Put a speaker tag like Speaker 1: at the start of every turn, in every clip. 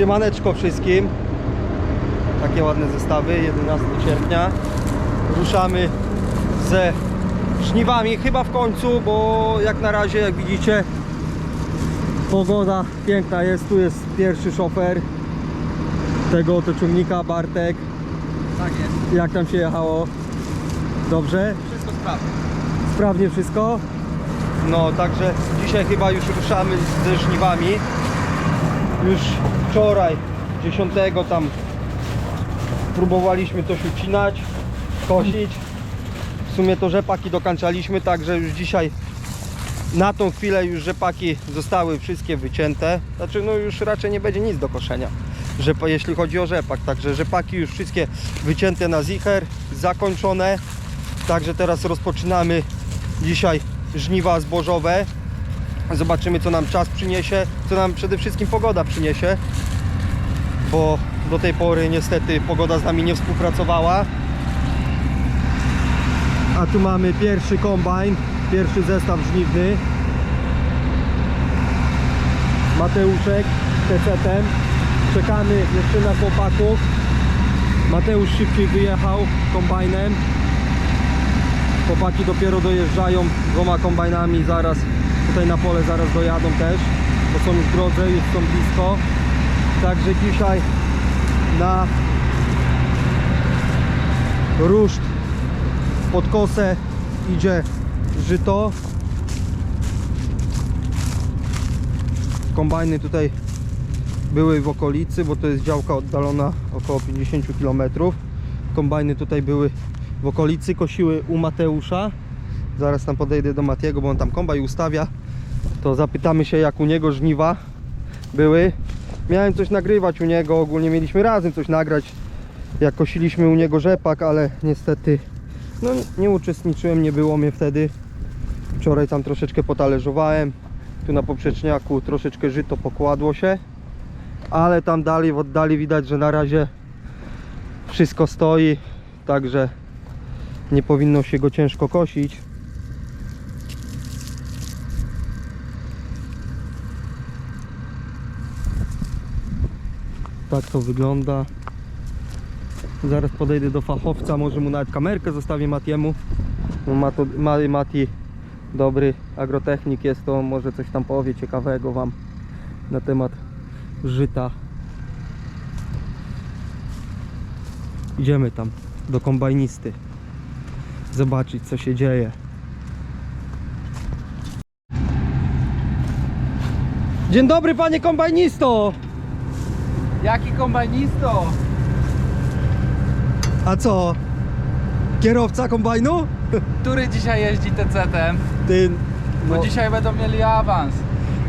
Speaker 1: Siemaneczko wszystkim. Takie ładne zestawy, 11 sierpnia. Ruszamy ze żniwami, chyba w końcu, bo jak na razie, jak widzicie, pogoda piękna jest. Tu jest pierwszy szofer tego oto ciągnika, Bartek.
Speaker 2: Tak jest.
Speaker 1: Jak tam się jechało? Dobrze?
Speaker 2: Wszystko sprawne.
Speaker 1: Sprawnie wszystko? No, także dzisiaj chyba już ruszamy ze żniwami. Już wczoraj, 10 tam próbowaliśmy coś ucinać, kosić. W sumie to rzepaki dokańczaliśmy, także już dzisiaj na tą chwilę już rzepaki zostały wszystkie wycięte. Znaczy no już raczej nie będzie nic do koszenia, rzepa, jeśli chodzi o rzepak. Także rzepaki już wszystkie wycięte na zicher, zakończone. Także teraz rozpoczynamy dzisiaj żniwa zbożowe. Zobaczymy co nam czas przyniesie, co nam przede wszystkim pogoda przyniesie. Bo do tej pory niestety pogoda z nami nie współpracowała. A tu mamy pierwszy kombajn, pierwszy zestaw żniwny. Mateuszek TC-tem. Czekamy jeszcze na chłopaków. Mateusz szybciej wyjechał kombajnem. Chłopaki dopiero dojeżdżają dwoma kombajnami zaraz tutaj na pole zaraz dojadą też, bo są już w drodze, już są blisko. Także dzisiaj na ruszt pod kosę idzie żyto. Kombajny tutaj były w okolicy, bo to jest działka oddalona około 50 km. Kombajny tutaj były w okolicy, kosiły u Mateusza. Zaraz tam podejdę do Matiego, bo on tam kombaj ustawia. To zapytamy się jak u niego żniwa były. Miałem coś nagrywać u niego, ogólnie mieliśmy razem coś nagrać jak kosiliśmy u niego rzepak, ale niestety no nie uczestniczyłem, nie było mnie wtedy. Wczoraj tam troszeczkę potalerzowałem. Tu na poprzeczniaku troszeczkę żyto pokładło się. Ale tam dalej w oddali widać, że na razie wszystko stoi. Także nie powinno się go ciężko kosić. Tak to wygląda. Zaraz podejdę do fachowca, może mu nawet kamerkę zostawię Matiemu. Ma to, ma, Mati dobry agrotechnik jest, to może coś tam powie ciekawego Wam na temat żyta. Idziemy tam do kombajnisty zobaczyć co się dzieje. Dzień dobry panie kombajnisto!
Speaker 2: Jaki kombajnisto?
Speaker 1: A co? Kierowca kombajnu?
Speaker 2: Który dzisiaj jeździ TC-tem?
Speaker 1: Ty,
Speaker 2: Bo
Speaker 1: no,
Speaker 2: dzisiaj będą mieli awans.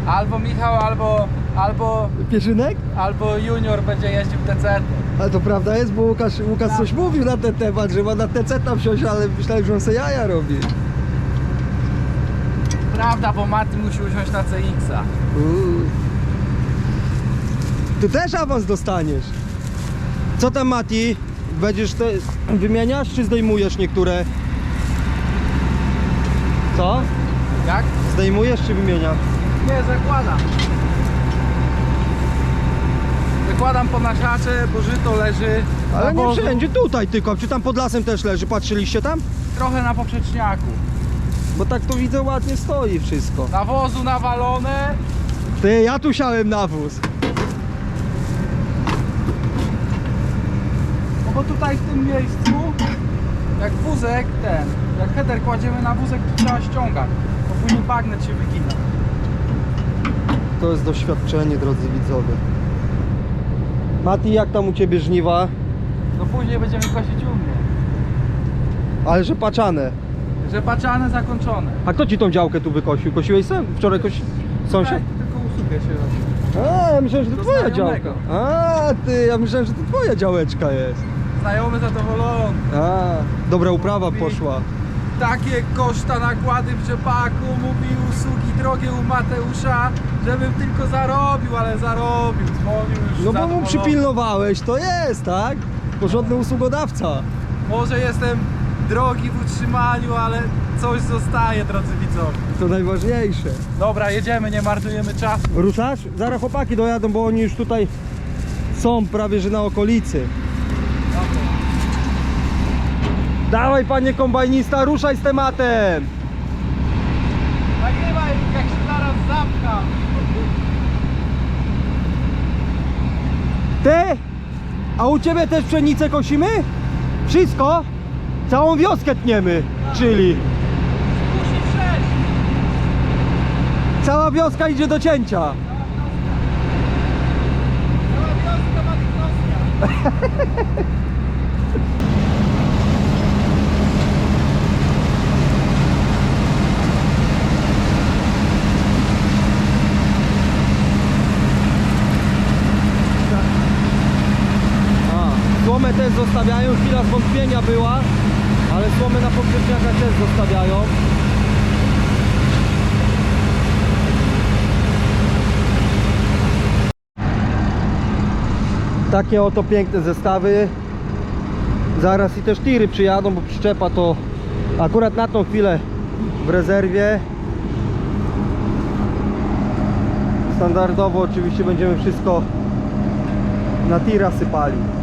Speaker 2: Albo Michał, albo, albo,
Speaker 1: Pierzynek?
Speaker 2: albo Junior będzie jeździł TC.
Speaker 1: Ale to prawda jest, bo Łukasz, Łukasz coś mówił na ten temat, że ma na TC tam wsiąść, ale myślałem, że on se jaja robi.
Speaker 2: Prawda, bo Marty musi usiąść na CX-a.
Speaker 1: Ty też awans dostaniesz. Co tam Mati? Będziesz te wymieniasz czy zdejmujesz niektóre? Co?
Speaker 2: Jak?
Speaker 1: Zdejmujesz czy wymieniasz?
Speaker 2: Nie, zakładam. Zakładam po naszacze, bo żyto leży.
Speaker 1: Ale nie wszędzie, tutaj tylko. Czy tam pod lasem też leży? Patrzyliście tam?
Speaker 2: Trochę na poprzeczniaku.
Speaker 1: Bo tak to widzę ładnie stoi wszystko.
Speaker 2: Na wozu nawalone.
Speaker 1: Ty, ja tu siałem nawóz.
Speaker 2: Bo tutaj w tym miejscu, jak wózek ten, jak header kładziemy na wózek, to trzeba ściągać. Bo później bagnet się wygina.
Speaker 1: To jest doświadczenie, drodzy widzowie. Mati, jak tam u Ciebie żniwa?
Speaker 2: No później będziemy kosić u mnie.
Speaker 1: Ale że paczane.
Speaker 2: Rzepaczane zakończone.
Speaker 1: A kto Ci tą działkę tu wykosił? Kosiłeś sam? Wczoraj kosi... Sąsiad?
Speaker 2: Tak, tylko usługę się robi.
Speaker 1: A, ja myślałem, że to
Speaker 2: Do
Speaker 1: Twoja
Speaker 2: znajomego.
Speaker 1: działka. A, Ty, ja myślałem, że to Twoja działeczka jest.
Speaker 2: Znajomy zadowolony.
Speaker 1: A, dobra uprawa poszła.
Speaker 2: Takie koszta nakłady w rzepaku, mówi usługi drogie u Mateusza, żebym tylko zarobił, ale zarobił. Dzwonił już
Speaker 1: No bo mu
Speaker 2: zadowolony.
Speaker 1: przypilnowałeś, to jest, tak? Porządny usługodawca.
Speaker 2: Może jestem drogi w utrzymaniu, ale coś zostaje, drodzy widzowie.
Speaker 1: To najważniejsze.
Speaker 2: Dobra, jedziemy, nie marnujemy czasu.
Speaker 1: Ruszasz? Zaraz chłopaki dojadą, bo oni już tutaj Są prawie że na okolicy. Dawaj panie kombajnista, ruszaj z tematem!
Speaker 2: Nagrywaj, jak się zaraz zapcham.
Speaker 1: Ty? A u ciebie też pszenicę kosimy? Wszystko? Całą wioskę tniemy, czyli cała wioska idzie do cięcia.
Speaker 2: Cała wioska ma
Speaker 1: też zostawiają, chwila zwątpienia była, ale słomę na pogrzebniakach też zostawiają. Takie oto piękne zestawy. Zaraz i też tiry przyjadą, bo przyczepa to akurat na tą chwilę w rezerwie. Standardowo oczywiście będziemy wszystko na tira sypali.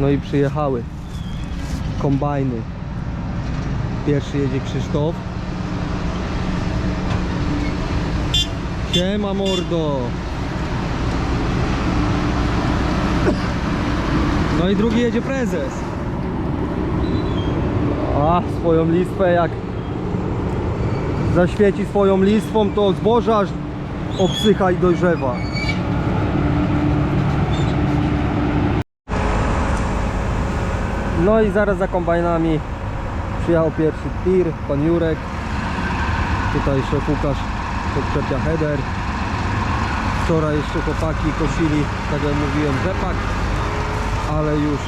Speaker 1: No i przyjechały kombajny. Pierwszy jedzie Krzysztof. Siema mordo. No i drugi jedzie prezes. A, swoją listwę jak zaświeci swoją listwą, to zboże aż obsycha i dojrzewa. No i zaraz za kombajnami przyjechał pierwszy tir, pan Jurek. Tutaj szef Łukasz podczepia header. Wczoraj jeszcze chłopaki kosili, tak jak mówiłem, rzepak, ale już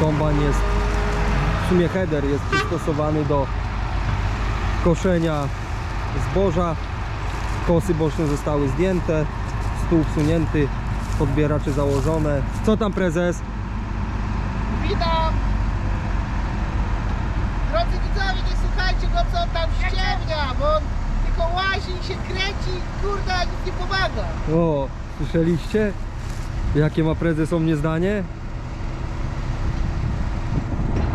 Speaker 1: kombajn jest, w sumie header jest przystosowany do koszenia zboża. Kosy boczne zostały zdjęte, stół wsunięty, podbieracze założone. Co tam prezes?
Speaker 3: Witam! Drodzy widzowie, nie słuchajcie go co on tam ściemnia, bo on tylko łazi i się kręci i kurde, nic nie pomaga.
Speaker 1: O, słyszeliście? Jakie ma prezes o mnie zdanie?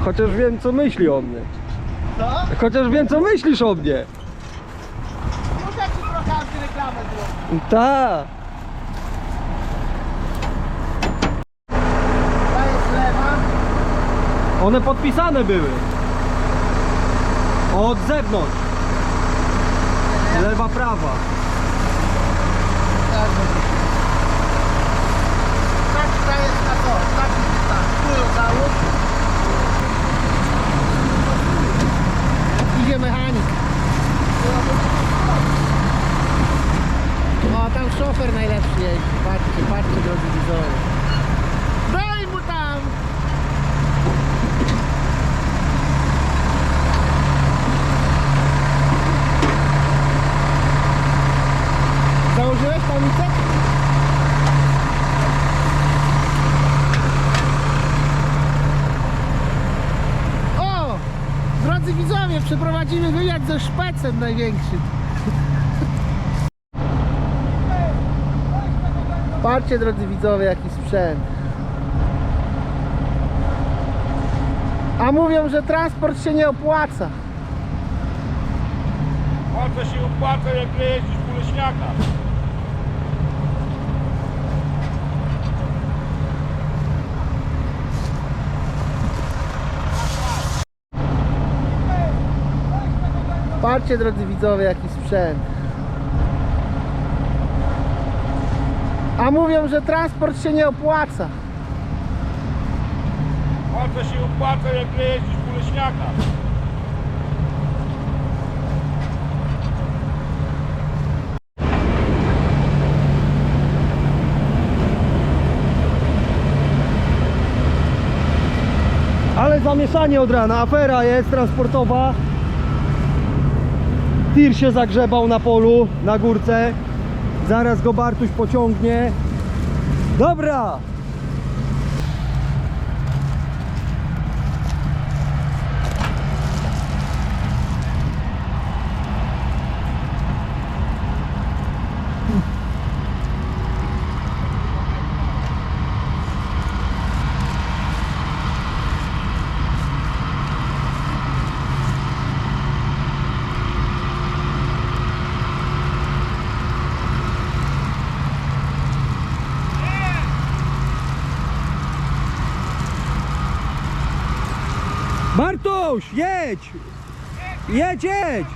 Speaker 1: Chociaż wiem co myśli o mnie.
Speaker 3: Co?
Speaker 1: Chociaż wiem co myślisz o mnie.
Speaker 3: Muszę ci trochę antyreklamę zrobić.
Speaker 1: Ta.
Speaker 3: Ta jest lewa.
Speaker 1: One podpisane były. Od zewnątrz. Lewa, prawa.
Speaker 3: Idzie mechanik. O, tam szofer najlepszy jeździ. Patrzcie, patrzcie drodzy widzowie. Przeprowadzimy wywiad ze szpecem największym. Patrzcie drodzy widzowie jaki sprzęt. A mówią, że transport się nie opłaca.
Speaker 4: Opłaca się opłaca jak jeździsz po leśniaka.
Speaker 3: Patrzcie drodzy widzowie jaki sprzęt. A mówią, że transport się nie opłaca.
Speaker 4: Opłaca się opłaca jak jeździsz po leśniaka.
Speaker 1: Ale zamieszanie od rana, afera jest transportowa. Tir się zagrzebał na polu, na górce. Zaraz go Bartuś pociągnie. Dobra! Mateusz, jedź! Jedź, jedź!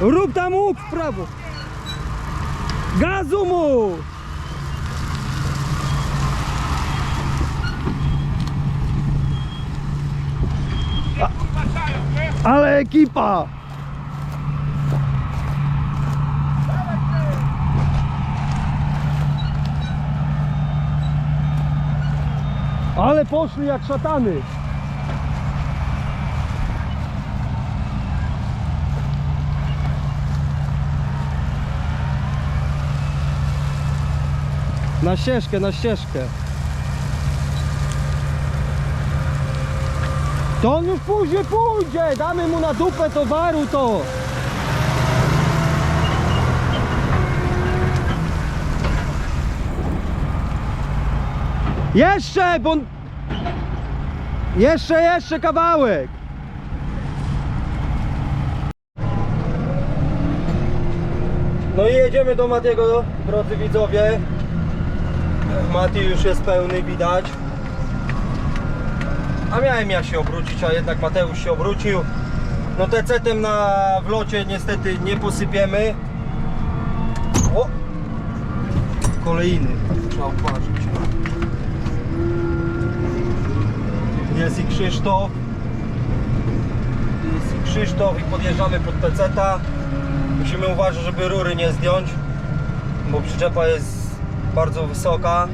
Speaker 1: Rób tam łuk w prawo! Gazu mu! Ale ekipa! Ale poszli jak szatany! Na ścieżkę, na ścieżkę. To on już później pójdzie! Damy mu na dupę towaru to! Jeszcze, bo... Jeszcze, jeszcze kawałek! No i jedziemy do Matiego, drodzy widzowie. Mati już jest pełny, widać. A miałem ja się obrócić, a jednak Mateusz się obrócił. No tecetem na wlocie niestety nie posypiemy. O! Kolejny, trzeba uważać. Jest i Krzysztof. Jest i Krzysztof i podjeżdżamy pod teceta. Musimy uważać, żeby rury nie zdjąć, bo przyczepa jest bardzo wysoka.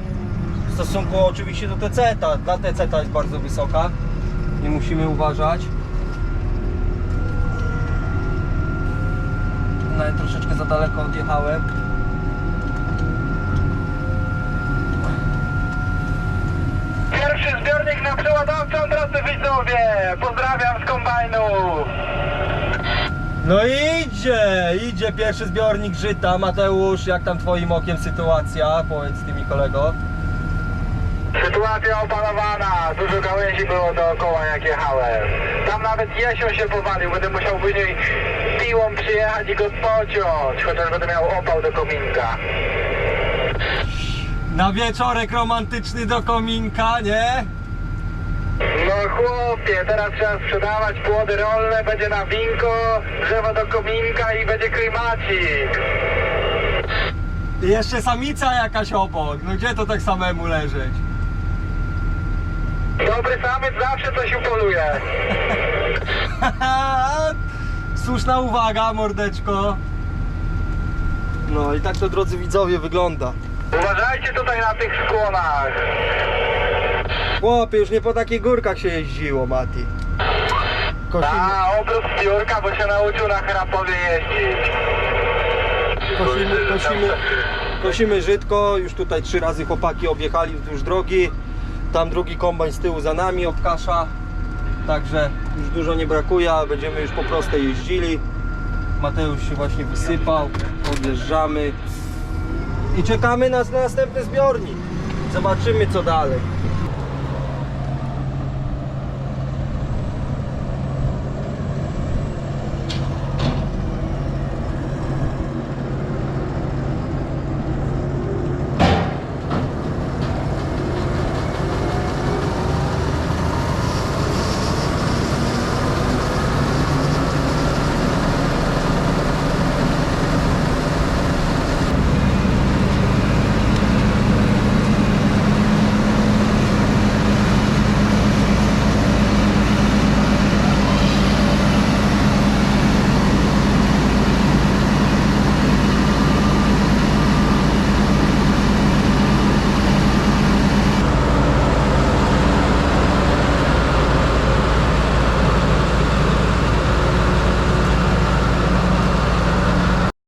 Speaker 1: W stosunku oczywiście do TC-ta, dla TC-ta jest bardzo wysoka i musimy uważać. Nawet troszeczkę za daleko odjechałem.
Speaker 5: Pierwszy zbiornik na przeładowcą, drodzy widzowie! Pozdrawiam z kombajnu!
Speaker 1: No idzie, idzie pierwszy zbiornik żyta. Mateusz, jak tam twoim okiem sytuacja? Powiedz ty mi kolego.
Speaker 5: Sytuacja opanowana, dużo gałęzi było dookoła jak jechałem. Tam nawet jesioł się powalił, będę musiał później piłą przyjechać i go pociąć, chociaż będę miał opał do kominka.
Speaker 1: Na wieczorek romantyczny do kominka, nie?
Speaker 5: No chłopie, teraz trzeba sprzedawać płody rolne, będzie na winko, drzewo do kominka i będzie klimacik.
Speaker 1: I jeszcze samica jakaś obok. No gdzie to tak samemu leżeć?
Speaker 5: Dobry samiec zawsze coś upoluje.
Speaker 1: Słuszna uwaga, mordeczko. No i tak to drodzy widzowie wygląda.
Speaker 5: Uważajcie tutaj na tych skłonach.
Speaker 1: Chłopie, już nie po takich górkach się jeździło, Mati. Kosimy,
Speaker 5: A, obrót z biurka, bo się nauczył na Chrapowie jeździć.
Speaker 1: kosimy, kosimy, kosimy żytko. Już tutaj trzy razy chłopaki objechali wzdłuż drogi. Tam drugi kombajn z tyłu za nami od kasza. Także już dużo nie brakuje, a będziemy już po prostej jeździli. Mateusz się właśnie wysypał. Odjeżdżamy. I czekamy na następny zbiornik. Zobaczymy co dalej.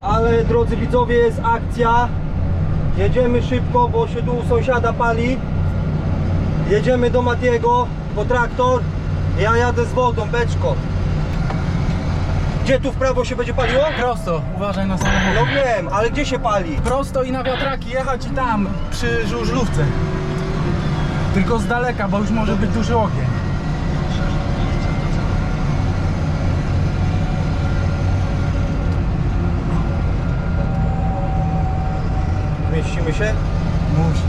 Speaker 1: Ale drodzy widzowie, jest akcja. Jedziemy szybko, bo się tu u sąsiada pali. Jedziemy do Matiego po traktor. Ja jadę z wodą, beczką. Gdzie tu w prawo się będzie paliło?
Speaker 2: Prosto, uważaj na samochód.
Speaker 1: No wiem, ale gdzie się pali?
Speaker 2: Prosto i na wiatraki jechać i tam, przy żużlówce. Tylko z daleka, bo już może być duży ogień.
Speaker 1: Mieścimy się?
Speaker 2: Musi.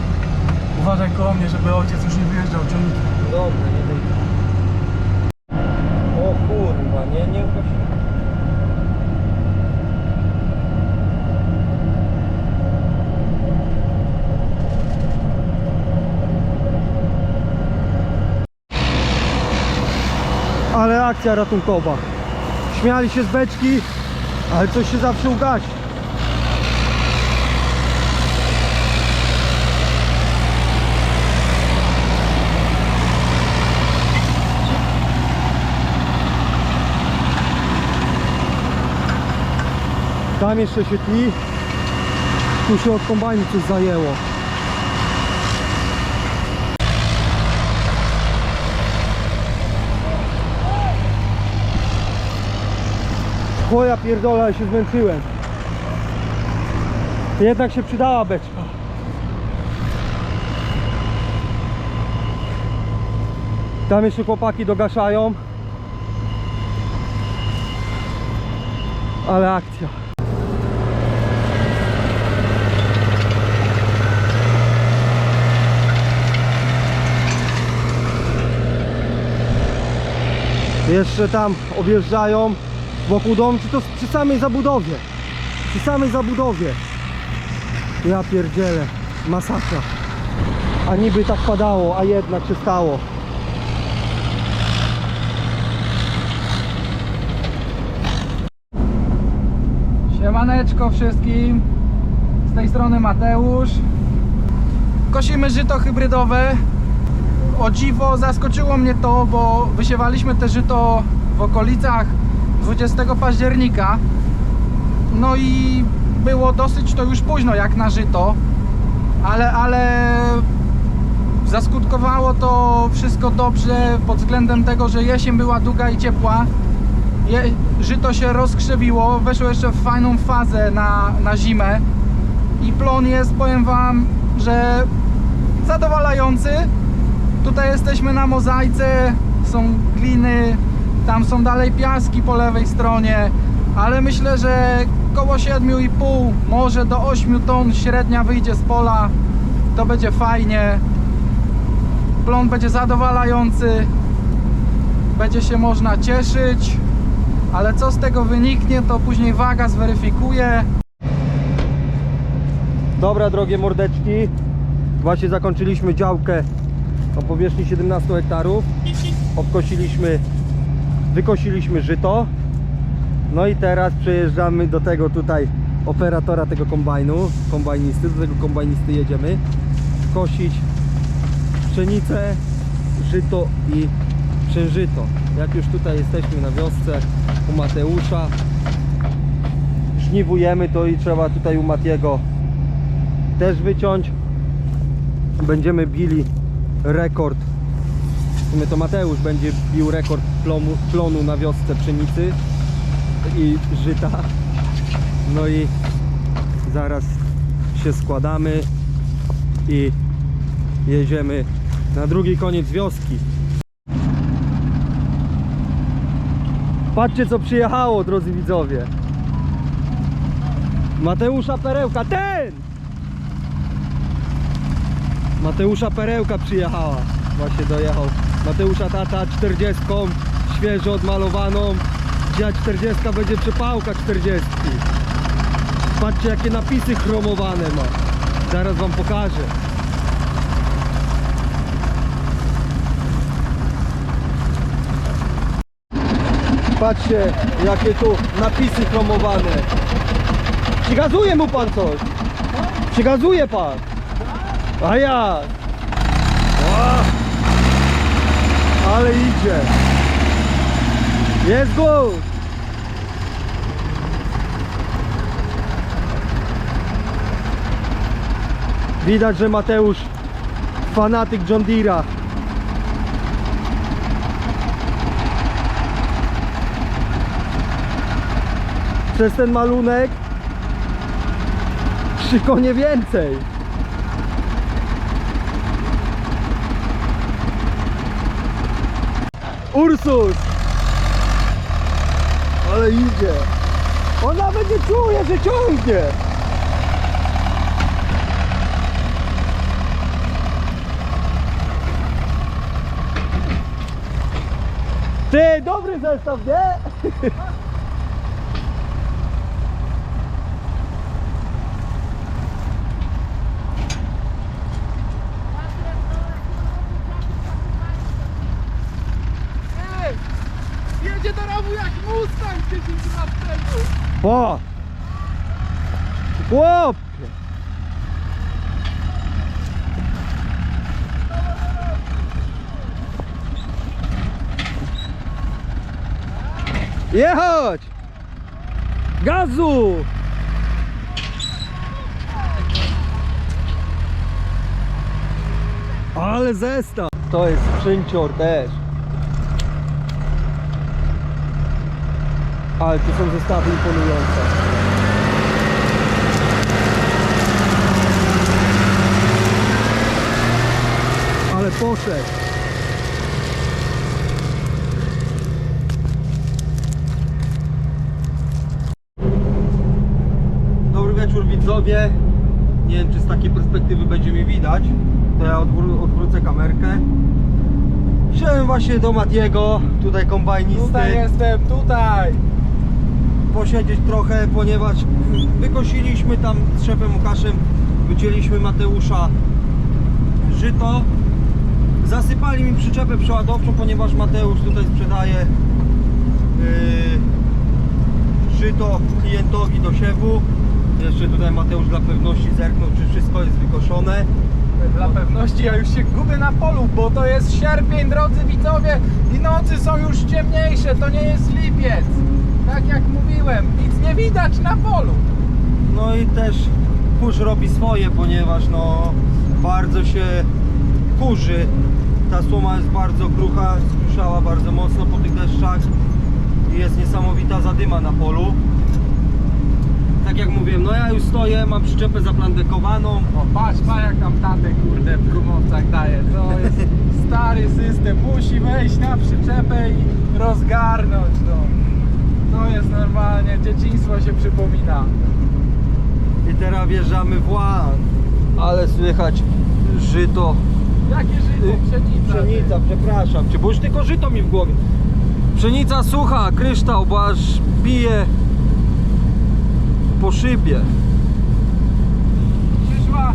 Speaker 2: Uważaj koło mnie, żeby ojciec już nie wyjeżdżał ciągnikiem.
Speaker 1: Dobra, nie wiem. Nie, nie ukosiłem. Ale akcja ratunkowa. Śmiali się z beczki, ale coś się zawsze ugasi. Tam jeszcze się tli. Tu się od kombajnu coś zajęło. O ja pierdolę, ale się zmęczyłem. Jednak się przydała beczka. Tam jeszcze chłopaki dogaszają. Ale akcja. Jeszcze tam objeżdżają wokół czy to przy samej zabudowie. Przy samej zabudowie. Ja pierdzielę, masakra. A niby tak padało, a jednak się stało.
Speaker 2: Siemaneczko wszystkim. Z tej strony Mateusz. Kosimy żyto hybrydowe. O dziwo zaskoczyło mnie to, bo wysiewaliśmy te żyto w okolicach 20 października. No i było dosyć to już późno jak na żyto. Ale, ale zaskutkowało to wszystko dobrze pod względem tego, że jesień była długa i ciepła. Je, żyto się rozkrzewiło, weszło jeszcze w fajną fazę na, na zimę i plon jest, powiem Wam, że zadowalający. Tutaj jesteśmy na mozaice, są gliny, tam są dalej piaski po lewej stronie, ale myślę, że koło 7,5, może do 8 ton średnia wyjdzie z pola, to będzie fajnie. Plon będzie zadowalający, będzie się można cieszyć, ale co z tego wyniknie, to później waga zweryfikuje.
Speaker 1: Dobra, drogie mordeczki. Właśnie zakończyliśmy działkę o powierzchni 17 hektarów. Obkosiliśmy, wykosiliśmy żyto. No i teraz przejeżdżamy do tego tutaj operatora tego kombajnu, kombajnisty. Do tego kombajnisty jedziemy kosić pszenicę, żyto i przężyto. Jak już tutaj jesteśmy na wiosce u Mateusza, żniwujemy to i trzeba tutaj u Matiego też wyciąć. Będziemy bili rekord. W sumie to Mateusz będzie bił rekord plonu, plonu na wiosce pszenicy i żyta. No i zaraz się składamy i jedziemy na drugi koniec wioski. Patrzcie co przyjechało, drodzy widzowie. Mateusza Perełka, ten! Mateusza Perełka przyjechała. Właśnie dojechał. Mateusza tata 40, świeżo odmalowaną. Dzia 40 będzie przepałka 40. Patrzcie jakie napisy chromowane ma. Zaraz wam pokażę. Patrzcie jakie tu napisy chromowane. Przygazuje mu pan coś. Przygazuje pan. A ja! O! Ale idzie! Jest good! Widać, że Mateusz fanatyk John Deere'a. Przez ten malunek trzy konie więcej. Ursus! Ale idzie! On nawet nie czuje, że ciągnie! Ty, dobry zestaw, nie?
Speaker 2: Ej, jedzie do rowu jak Mustang 10 lat temu.
Speaker 1: O! Chłopie! Jechać! Gazu! Ale zestaw! To jest sprzęcior też. Ale tu są zestawy imponujące. Ale poszedł. Dobry wieczór widzowie. Nie wiem czy z takiej perspektywy będzie mi widać. To ja odwró- odwrócę kamerkę. Wziąłem właśnie do Matiego, tutaj kombajnisty
Speaker 2: Tutaj jestem, tutaj.
Speaker 1: Posiedzieć trochę, ponieważ wykosiliśmy tam z szefem Łukaszem, wycięliśmy Mateusza żyto. Zasypali mi przyczepę przeładowczą, ponieważ Mateusz tutaj sprzedaje yy, żyto klientowi do siewu. Jeszcze tutaj Mateusz dla pewności zerknął, czy wszystko jest wykoszone.
Speaker 2: Dla pewności ja już się gubię na polu, bo to jest sierpień, drodzy widzowie, i nocy są już ciemniejsze, to nie jest lipiec. Tak jak mówiłem, nic nie widać na polu.
Speaker 1: No i też kurz robi swoje, ponieważ no bardzo się kurzy. Ta słoma jest bardzo krucha, skruszała bardzo mocno po tych deszczach i jest niesamowita zadyma na polu. Tak jak mówiłem, no ja już stoję, mam przyczepę zaplandekowaną.
Speaker 2: O, patrz, patrz jak tam tatę kurde w gumowcach daje. To jest stary system. Musi wejść na przyczepę i rozgarnąć. No. To jest normalnie, dzieciństwo się przypomina.
Speaker 1: I teraz wjeżdżamy w łan. Ale słychać żyto.
Speaker 2: Jakie życie, pszenica.
Speaker 1: Pszenica, przepraszam cię, bo już tylko żyto mi w głowie. Pszenica sucha, kryształ, bo aż bije po szybie.
Speaker 2: Przyszła,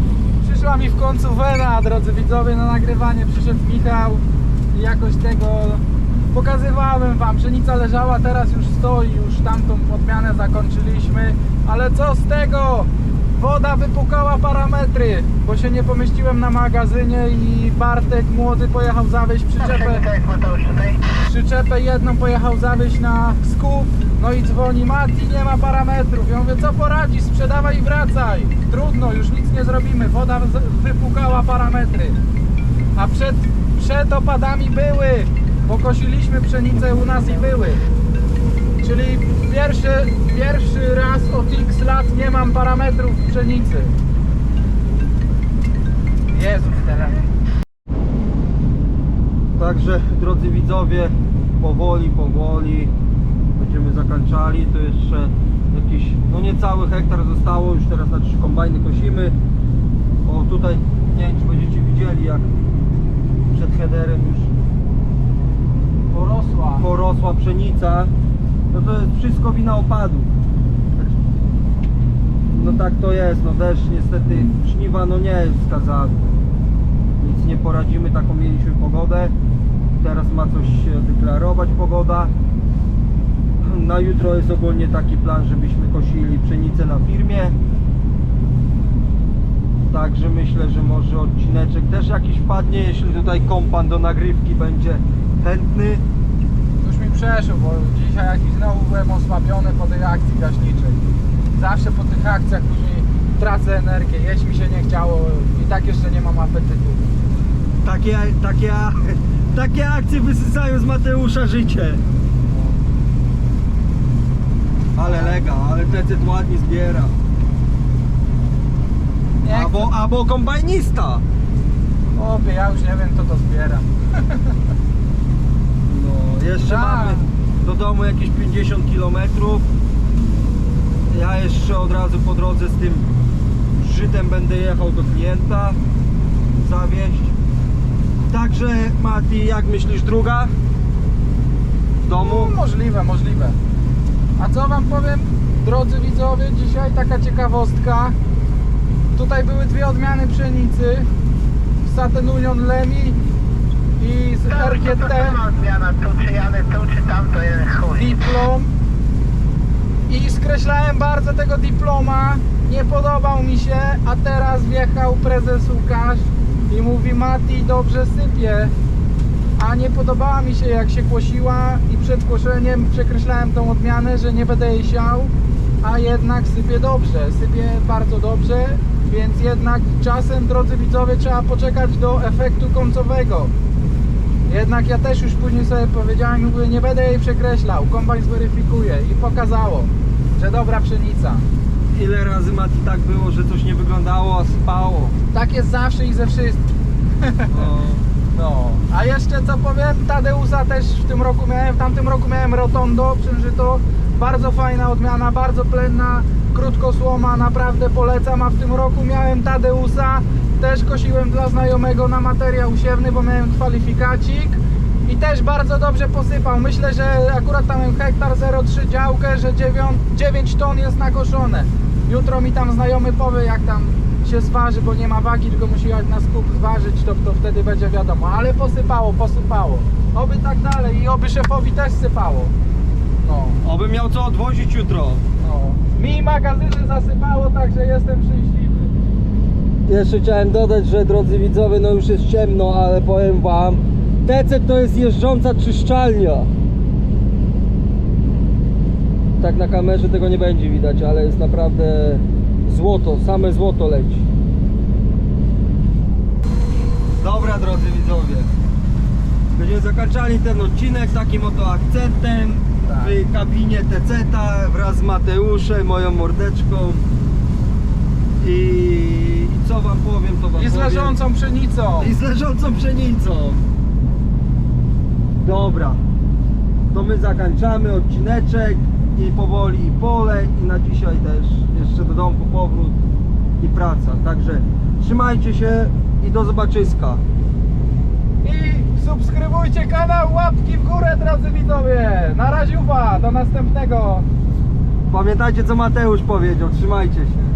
Speaker 2: przyszła mi w końcu wena, drodzy widzowie, na nagrywanie. Przyszedł Michał i jakoś tego pokazywałem wam. Pszenica leżała, teraz już stoi, już tamtą odmianę zakończyliśmy. Ale co z tego? Woda wypukała parametry, bo się nie pomieściłem na magazynie i Bartek młody pojechał zawieźć przyczepę. Przyczepę jedną pojechał zawieźć na skup, no i dzwoni Mati, nie ma parametrów. Ja mówię, co poradzi, sprzedawaj i wracaj. Trudno, już nic nie zrobimy, woda wypukała parametry. A przed, przed opadami były, kosiliśmy pszenicę u nas i były. Czyli pierwszy, pierwszy raz od x lat nie mam parametrów pszenicy. Jezus, teraz.
Speaker 1: Także drodzy widzowie, powoli, powoli będziemy zakończali. To jeszcze jakiś, no niecały hektar zostało, już teraz na trzy kombajny kosimy. O tutaj, nie wiem czy będziecie widzieli jak przed headerem już
Speaker 2: Porosła.
Speaker 1: porosła pszenica. No to jest wszystko wina opadu. No tak to jest, no deszcz niestety żniwa no nie jest wskazany. Nic nie poradzimy, taką mieliśmy pogodę. Teraz ma coś się deklarować pogoda. Na jutro jest ogólnie taki plan, żebyśmy kosili pszenicę na firmie. Także myślę, że może odcineczek też jakiś wpadnie, jeśli tutaj kompan do nagrywki będzie chętny.
Speaker 2: Już mi przeszło, bo dzisiaj jakiś znowu byłem osłabiony po tej akcji gaśniczej. Zawsze po tych akcjach później tracę energię, jeść mi się nie chciało i tak jeszcze nie mam apetytu.
Speaker 1: Takie, takie, takie akcje wysysają z Mateusza życie. Ale lega, ale tecet ładnie zbiera.
Speaker 2: Nie
Speaker 1: Albo, albo kombajnista.
Speaker 2: Chłopie, ja już nie wiem kto to zbiera.
Speaker 1: No, jeszcze
Speaker 2: Tak.
Speaker 1: mamy do domu jakieś 50 km. Ja jeszcze od razu po drodze z tym żytem będę jechał do klienta zawieźć. Także Mati, jak myślisz druga? domu.
Speaker 2: Możliwe, możliwe. A co wam powiem, drodzy widzowie, dzisiaj taka ciekawostka. Tutaj były dwie odmiany pszenicy. Saten Union Lemi i z RGT. I skreślałem bardzo tego diploma. Nie podobał mi się, a teraz wjechał prezes Łukasz i mówi Mati dobrze sypie. A nie podobała mi się jak się kłosiła i przed kłoszeniem przekreślałem tą odmianę, że nie będę jej siał, a jednak sypie dobrze, sypie bardzo dobrze, więc jednak czasem, drodzy widzowie, trzeba poczekać do efektu końcowego. Jednak ja też już później sobie powiedziałem, mówię, nie będę jej przekreślał, kombajn zweryfikuje i pokazało, że dobra pszenica.
Speaker 1: Ile razy Mati tak było, że coś nie wyglądało, a spało.
Speaker 2: Tak jest zawsze i ze wszystkim.
Speaker 1: No.
Speaker 2: No, a jeszcze co powiem, Tadeusa też w tym roku miałem, w tamtym roku miałem Rotondo, przymżyto, bardzo fajna odmiana, bardzo plenna, krótkosłoma, naprawdę polecam, a w tym roku miałem Tadeusa, też kosiłem dla znajomego na materiał siewny, bo miałem kwalifikacik i też bardzo dobrze posypał, myślę, że akurat tam miałem hektar 0,3 działkę, że 9, 9 ton jest nakoszone. Jutro mi tam znajomy powie jak tam się zważy, bo nie ma wagi, tylko musi jechać na skup zważyć, to, to wtedy będzie wiadomo. Ale posypało, posypało. Oby tak dalej i oby szefowi też sypało. No,
Speaker 1: Oby miał co odwozić jutro.
Speaker 2: no. Mi magazyny zasypało, także jestem szczęśliwy.
Speaker 1: Jeszcze chciałem dodać, że drodzy widzowie, no już jest ciemno, ale powiem wam, TC to jest jeżdżąca czyszczalnia. Tak na kamerze tego nie będzie widać, ale jest naprawdę złoto, same złoto leci. Dobra drodzy widzowie, będziemy zakończali ten odcinek takim oto akcentem
Speaker 2: Tak.
Speaker 1: w kabinie TC-ta wraz z Mateuszem, moją mordeczką. I co wam powiem, to wam
Speaker 2: I z
Speaker 1: powiem.
Speaker 2: leżącą pszenicą.
Speaker 1: I z leżącą pszenicą. Dobra. To my zakończamy odcineczek i powoli i pole i na dzisiaj też jeszcze do domku powrót i praca. Także trzymajcie się i do zobaczyska.
Speaker 2: I subskrybujcie kanał, łapki w górę, drodzy widzowie. Na razie, do następnego.
Speaker 1: Pamiętajcie co Mateusz powiedział, trzymajcie się.